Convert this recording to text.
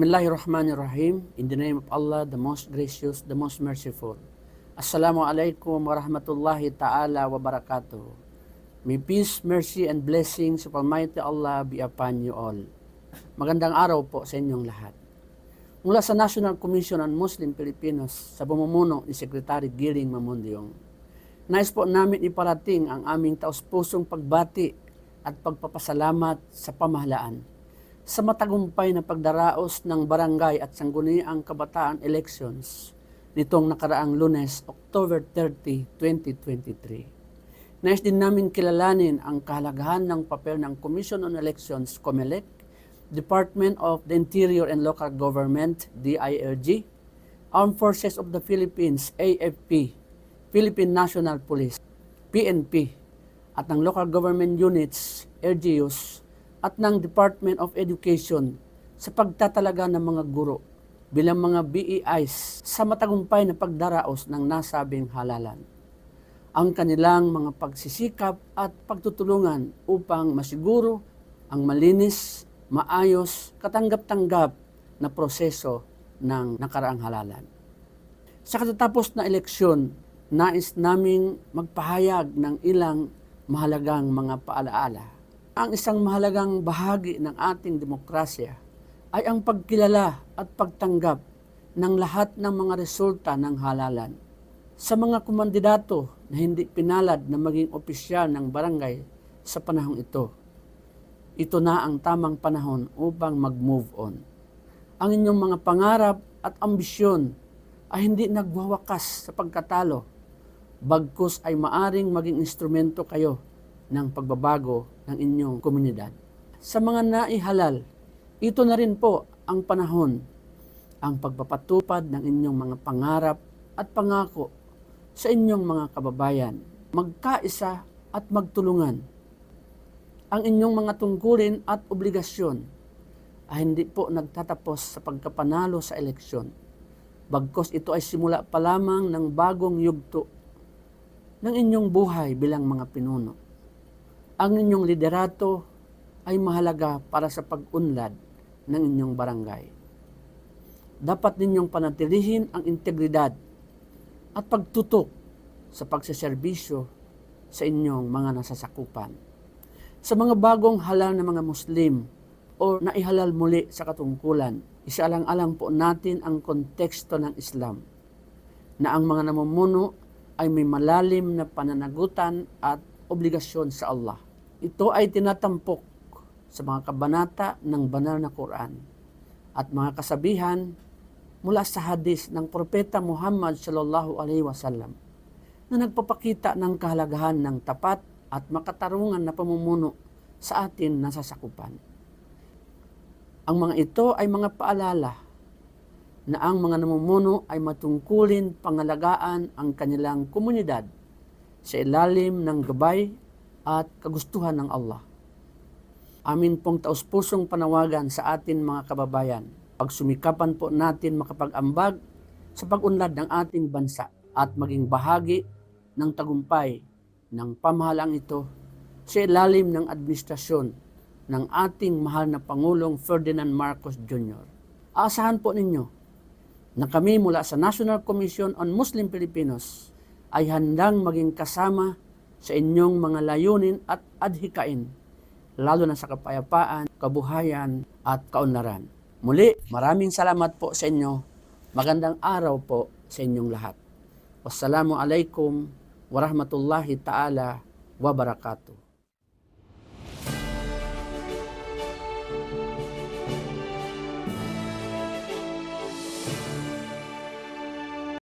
Bismillahirrahmanirrahim. In the name of Allah, the most gracious, the most merciful. Assalamu alaikum wa rahmatullahi ta'ala wa barakatuh. May peace, mercy, and blessings of Almighty Allah be upon you all. Magandang araw po sa inyong lahat. Mula sa National Commission on Muslim Filipinos sa pamumuno ni Secretary Giring Mamundiong, nais po namin iparating ang aming taus-pusong pagbati at pagpapasalamat sa pamahalaan sa matagumpay na pagdaraos ng barangay at sangguniang kabataan elections nitong nakaraang lunes, October 30, 2023. Nais din namin kilalanin ang kahalagahan ng papel ng Commission on Elections, COMELEC, Department of the Interior and Local Government, DILG, Armed Forces of the Philippines, AFP, Philippine National Police, PNP, at ng local government units, LGUs, at ng Department of Education sa pagtatalaga ng mga guro bilang mga BEIs sa matagumpay na pagdaraos ng nasabing halalan. Ang kanilang mga pagsisikap at pagtutulungan upang masiguro ang malinis, maayos, katanggap-tanggap na proseso ng nakaraang halalan. Sa katatapos na eleksyon, nais naming magpahayag ng ilang mahalagang mga paalaala ang isang mahalagang bahagi ng ating demokrasya ay ang pagkilala at pagtanggap ng lahat ng mga resulta ng halalan. Sa mga kumandidato na hindi pinalad na maging opisyal ng barangay sa panahong ito, ito na ang tamang panahon upang mag-move on. Ang inyong mga pangarap at ambisyon ay hindi nagwawakas sa pagkatalo, bagkus ay maaring maging instrumento kayo ng pagbabago ng inyong komunidad. Sa mga naihalal, ito na rin po ang panahon, ang pagpapatupad ng inyong mga pangarap at pangako sa inyong mga kababayan. Magkaisa at magtulungan. Ang inyong mga tungkulin at obligasyon ay hindi po nagtatapos sa pagkapanalo sa eleksyon. Bagkos ito ay simula pa lamang ng bagong yugto ng inyong buhay bilang mga pinuno ang inyong liderato ay mahalaga para sa pag-unlad ng inyong barangay. Dapat ninyong panatilihin ang integridad at pagtutok sa pagsaserbisyo sa inyong mga nasasakupan. Sa mga bagong halal na mga Muslim o naihalal muli sa katungkulan, isaalang-alang po natin ang konteksto ng Islam na ang mga namumuno ay may malalim na pananagutan at obligasyon sa Allah ito ay tinatampok sa mga kabanata ng banal na Quran at mga kasabihan mula sa hadis ng propeta Muhammad sallallahu alaihi wasallam na nagpapakita ng kahalagahan ng tapat at makatarungan na pamumuno sa atin na sasakupan. Ang mga ito ay mga paalala na ang mga namumuno ay matungkulin pangalagaan ang kanilang komunidad sa ilalim ng gabay at kagustuhan ng Allah. Amin pong taus-pusong panawagan sa atin mga kababayan. Pagsumikapan po natin makapag-ambag sa pag-unlad ng ating bansa at maging bahagi ng tagumpay ng pamahalang ito sa ilalim ng administrasyon ng ating mahal na Pangulong Ferdinand Marcos Jr. Aasahan po ninyo na kami mula sa National Commission on Muslim Filipinos ay handang maging kasama sa inyong mga layunin at adhikain, lalo na sa kapayapaan, kabuhayan at kaunlaran. Muli, maraming salamat po sa inyo. Magandang araw po sa inyong lahat. Wassalamu alaikum warahmatullahi ta'ala wabarakatuh.